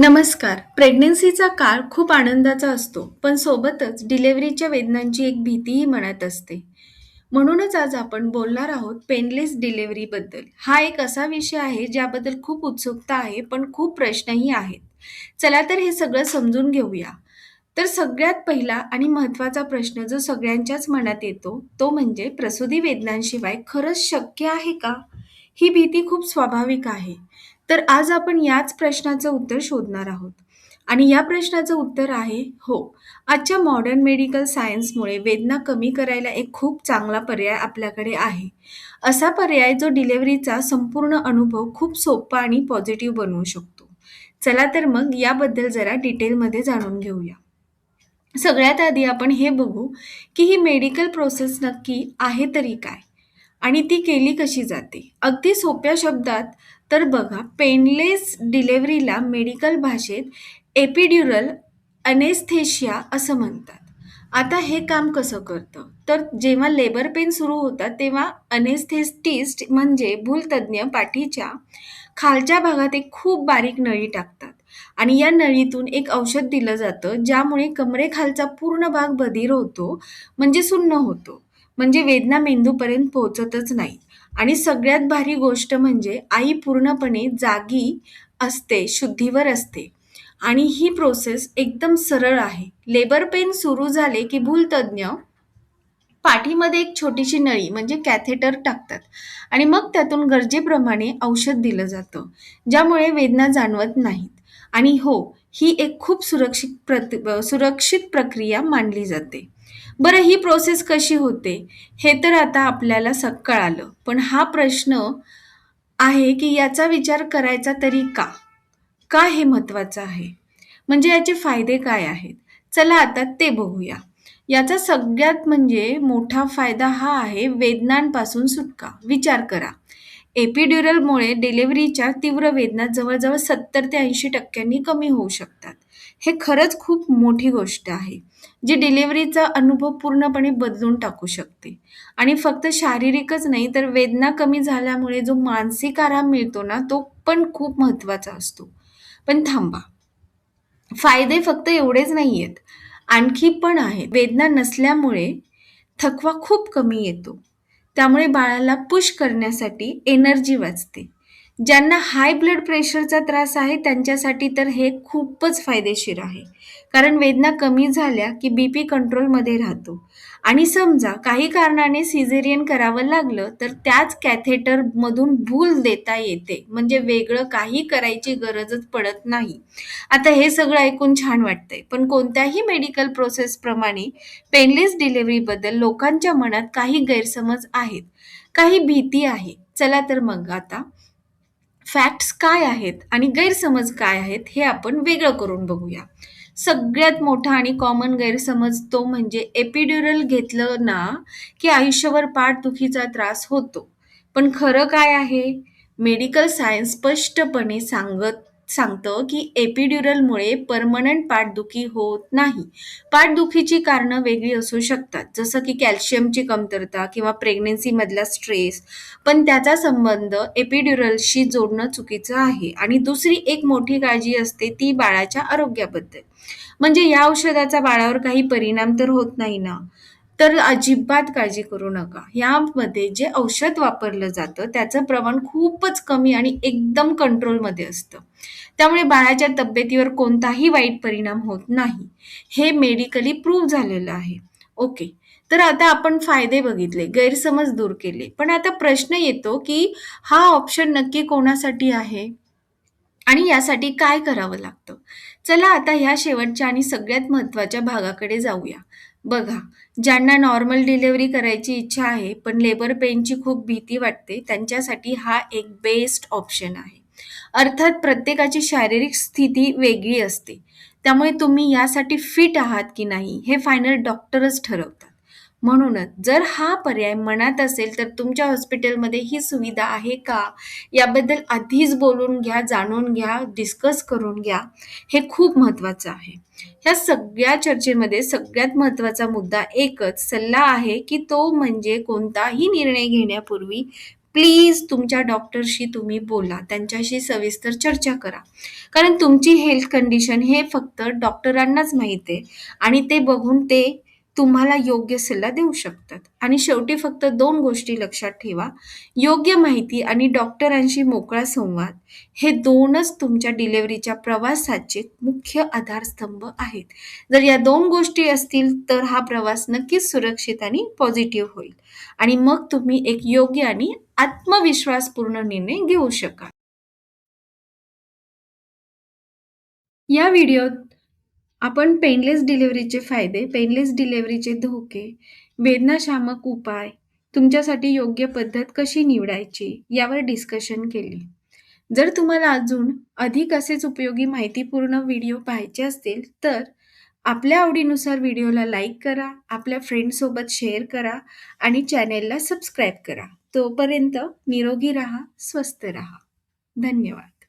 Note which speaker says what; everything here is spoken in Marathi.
Speaker 1: नमस्कार. प्रेग्नन्सीचा काळ खूप आनंदाचा असतो पण सोबतच डिलेव्हरीच्या वेदनांची एक भीतीही मनात असते. म्हणूनच आज आपण बोलणार आहोत पेनलेस डिलेव्हरीबद्दल हा एक असा विषय आहे ज्याबद्दल खूप उत्सुकता आहे पण खूप प्रश्नही आहेत. चला तर हे सगळं समजून घेऊया. तर सगळ्यात पहिला आणि महत्त्वाचा प्रश्न जो सगळ्यांच्याच मनात येतो तो म्हणजे प्रसूती वेदनांशिवाय खरंच शक्य आहे का? ही भीती खूप स्वाभाविक आहे. तर आज आपण याच प्रश्नाचं उत्तर शोधणार आहोत. आणि या प्रश्नाचं उत्तर आहे हो आजच्या मॉडर्न मेडिकल सायन्समुळे वेदना कमी करायला एक खूप चांगला पर्याय आपल्याकडे आहे. असा पर्याय जो डिलेव्हरीचा संपूर्ण अनुभव खूप सोपा आणि पॉझिटिव्ह बनवू शकतो. चला तर मग याबद्दल जरा डिटेलमध्ये जाणून घेऊया. सगळ्यात आधी आपण हे बघू की ही मेडिकल प्रोसेस नक्की आहे तरी काय? आणि ती केली कशी जाते? अगदी सोप्या शब्दात तर बघा पेनलेस डिलेव्हरीला मेडिकल भाषेत एपिड्युरल अनेस्थेशिया असं म्हणतात. आता हे काम कसं करतं? तर जेव्हा लेबर पेन सुरू होतात तेव्हा अनेस्थेस्टिस्ट म्हणजे भूलतज्ञ पाठीच्या खालच्या भागात एक खूप बारीक नळी टाकतात. आणि या नळीतून एक औषध दिलं जातं ज्यामुळे कमरेखालचा पूर्ण भाग बधीर होतो म्हणजे सुन्न होतो. म्हणजे वेदना मेंदूपर्यंत पोहोचतच नाही. आणि सगळ्यात भारी गोष्ट म्हणजे आई पूर्णपणे जागी असते शुद्धीवर असते. आणि ही प्रोसेस एकदम सरळ आहे. लेबर पेन सुरू झाले की भूलतज्ञ पाठीमध्ये एक छोटीशी नळी म्हणजे कॅथेटर टाकतात. आणि मग त्यातून गरजेप्रमाणे औषध दिलं जातं ज्यामुळे वेदना जाणवत नाहीत. आणि हो ही एक खूप सुरक्षित प्रत सुरक्षित प्रक्रिया मानली जाते. बरं ही प्रोसेस कशी होते? हे तर आता आपल्याला सक्कळ आलं पण हा प्रश्न आहे की याचा विचार करायचा तरी का? का हे महत्त्वाचं आहे? म्हणजे याचे फायदे काय आहेत? चला आता ते बघूया. याचा सगळ्यात म्हणजे मोठा फायदा हा आहे वेदनांपासून सुटका. विचार करा. एपिड्युरलमुळे डिलिव्हरीच्या तीव्र वेदना जवळजवळ सत्तर ते ऐंशी टक्क्यांनी कमी होऊ शकतात. हे खरंच खूप मोठी गोष्ट आहे जी डिलिव्हरीचा अनुभव पूर्णपणे बदलून टाकू शकते. आणि फक्त शारीरिकच नाही तर वेदना कमी झाल्यामुळे जो मानसिक आराम मिळतो ना तो पण खूप महत्त्वाचा असतो. पण थांबा. फायदे फक्त एवढेच नाही आहेत आणखी पण आहेत. वेदना नसल्यामुळे थकवा खूप कमी येतो. त्यामुळे बाळाला पुश करण्यासाठी एनर्जी वाचते. ज्यांना हाय ब्लड प्रेशरचा त्रास आहे त्यांच्यासाठी तर हे खूपच फायदेशीर आहे. कारण वेदना कमी झाल्या की बी पी कंट्रोलमध्ये राहतो. आणि समजा काही कारणाने सिझेरियन करावं लागलं तर त्याच कॅथेटरमधून भूल देता येते. म्हणजे वेगळं काही करायची गरजच पडत नाही. आता हे सगळं ऐकून छान वाटतंय. पण कोणत्याही मेडिकल प्रोसेसप्रमाणे पेनलेस डिलिव्हरीबद्दल लोकांच्या मनात काही गैरसमज आहेत. काही भीती आहे. चला तर मग आता फॅक्ट्स काय आहेत आणि गैरसमज काय आहेत हे आपण वेगळं करून बघूया. सगळ्यात मोठा आणि कॉमन गैरसमज तो म्हणजे एपिड्युरल घेतलं ना की आयुष्यभर पाठदुखीचा त्रास होतो. पण खरं काय आहे? मेडिकल सायन्स स्पष्टपणे सांगत सांगतं की एपिड्युरलमुळे परमनंट पाठदुखी होत नाही. पाठदुखीची कारणं वेगळी असू शकतात जसं की कॅल्शियमची कमतरता किंवा प्रेग्नेन्सीमधला स्ट्रेस पण त्याचा संबंध एपिड्युरलशी जोडणं चुकीचं आहे. आणि दुसरी एक मोठी काळजी असते ती बाळाच्या आरोग्याबद्दल. म्हणजे या औषधाचा बाळावर काही परिणाम तर होत नाही ना? तर अजिबात काळजी करू नका. यामध्ये जे औषध वापरलं जातं त्याचं प्रमाण खूपच कमी आणि एकदम कंट्रोलमध्ये असतं. त्यामुळे बाळाच्या तब्येतीवर कोणताही वाईट परिणाम होत नाही. हे मेडिकली प्रूव्ह झालेलं आहे. ओके तर आता आपण फायदे बघितले गैरसमज दूर केले. पण आता प्रश्न येतो की हा ऑप्शन नक्की कोणासाठी आहे? आणि यासाठी काय करावं लागतं? चला आता ह्या शेवटच्या आणि सगळ्यात महत्त्वाच्या भागाकडे जाऊया. बघा ज्यांना नॉर्मल डिलिव्हरी करायची इच्छा आहे पण लेबर पेनची खूप भीती वाटते त्यांच्यासाठी हा एक बेस्ट ऑप्शन आहे. अर्थात प्रत्येकाची शारीरिक स्थिती वेगळी असते. त्यामुळे तुम्ही यासाठी फिट आहात की नाही हे फायनल डॉक्टरच ठरवतात. म्हणूनच जर हा पर्याय मनात असेल तर तुमच्या हॉस्पिटलमध्ये ही सुविधा आहे का? याबद्दल आधीच बोलून घ्या जाणून घ्या डिस्कस करून घ्या. हे खूप महत्त्वाचं आहे. ह्या सगळ्या चर्चेमध्ये सगळ्यात महत्त्वाचा मुद्दा एकच सल्ला आहे की तो म्हणजे कोणताही निर्णय घेण्यापूर्वी प्लीज तुमच्या डॉक्टरशी तुम्ही बोला. त्यांच्याशी सविस्तर चर्चा करा. कारण तुमची हेल्थ कंडिशन हे फक्त डॉक्टरांनाच माहीत आहे. आणि ते बघून ते तुम्हाला योग्य सल्ला देऊ शकतात. आणि शेवटी फक्त दोन गोष्टी लक्षात ठेवा. योग्य माहिती आणि डॉक्टरांशी मोकळा संवाद हे दोनच तुमच्या डिलेवरीच्या प्रवासाचे मुख्य आधारस्तंभ आहेत. जर या दोन गोष्टी असतील तर हा प्रवास नक्कीच सुरक्षित आणि पॉझिटिव्ह होईल. आणि मग तुम्ही एक योग्य आणि आत्मविश्वासपूर्ण निर्णय घेऊ शकाल. या व्हिडिओत आपण पेनलेस डिलिव्हरीचे फायदे पेनलेस डिलिव्हरीचे धोके वेदनाशामक उपाय तुमच्यासाठी योग्य पद्धत कशी निवडायची यावर डिस्कशन केले. जर तुम्हाला अजून अधिक असेच उपयोगी माहितीपूर्ण व्हिडिओ पाहायचे असतील तर आपल्या आवडीनुसार व्हिडिओला लाईक करा आपल्या फ्रेंडसोबत शेअर करा आणि चॅनेलला सबस्क्राईब करा. तोपर्यंत निरोगी राहा स्वस्त राहा. धन्यवाद.